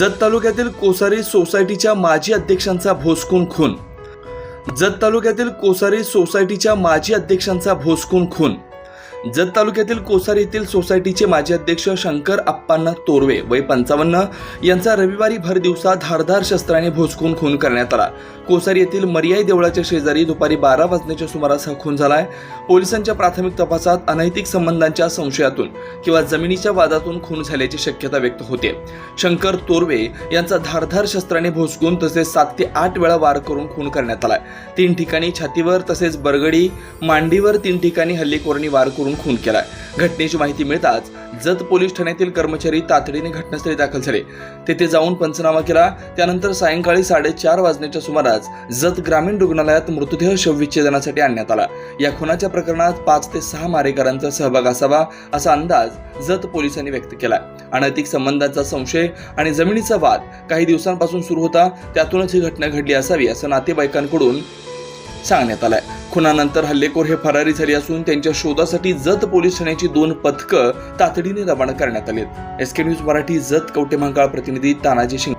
जत तालुक्यातील कोसारी सोसायटीच्या माजी अध्यक्षांचा भोसकून खून. जत तालुक्यातील कोसारी सोसायटीच्या माजी अध्यक्षांचा भोसकून खून. जत तालुक्यातील कोसारी येथील सोसायटीचे माजी अध्यक्ष शंकर अप्पांना तोरवे वय पंचावन्न यांचा रविवारी भर दिवसा धारधार शस्त्राने भोसकून खून करण्यात आला. कोसारी येथील मर्याई देवळाच्या शेजारी दुपारी बारा वाजण्याच्या सुमारास हा खून झालाय. पोलिसांच्या प्राथमिक तपासात अनैतिक संबंधांच्या संशयातून किंवा जमिनीच्या वादातून खून झाल्याची शक्यता व्यक्त होते. शंकर तोरवे यांचा धारधार शस्त्राने भोसकून तसेच सात ते आठ वेळा वार करून खून करण्यात आलाय. तीन ठिकाणी छातीवर तसेच बरगडी मांडीवर तीन ठिकाणी हल्लेखोरांनी वार करून करून खून केलाय. घटनेची माहिती मिळताच जत पोलीस ठाण्यातील कर्मचारी तातडीने घटनास्थळी दाखल झाले. तेथे जाऊन पंचनामा केला. त्यानंतर सायंकाळी साडेचार वाजण्याच्या सुमारास जत ग्रामीण रुग्णालयात मृतदेह शवविच्छेदनासाठी आणण्यात आला. या खुनाच्या प्रकरणात पाच ते सहा मारेकरांचा सहभाग असावा असा अंदाज जत पोलिसांनी व्यक्त केला. अनैतिक संबंधांचा संशय आणि जमिनीचा वाद काही दिवसांपासून सुरू होता. त्यातूनच ही घटना घडली असावी असं नातेवाईकांकडून सांगण्यात आलंय. खुनानंतर हल्लेखोर हे फरारी झाले असून त्यांच्या शोधासाठी जत पोलीस ठाण्याची दोन पथकं तातडीने रवाना करण्यात आली S K news Marathi Jat Kavathemahankal प्रतिनिधी तानाजी शिंग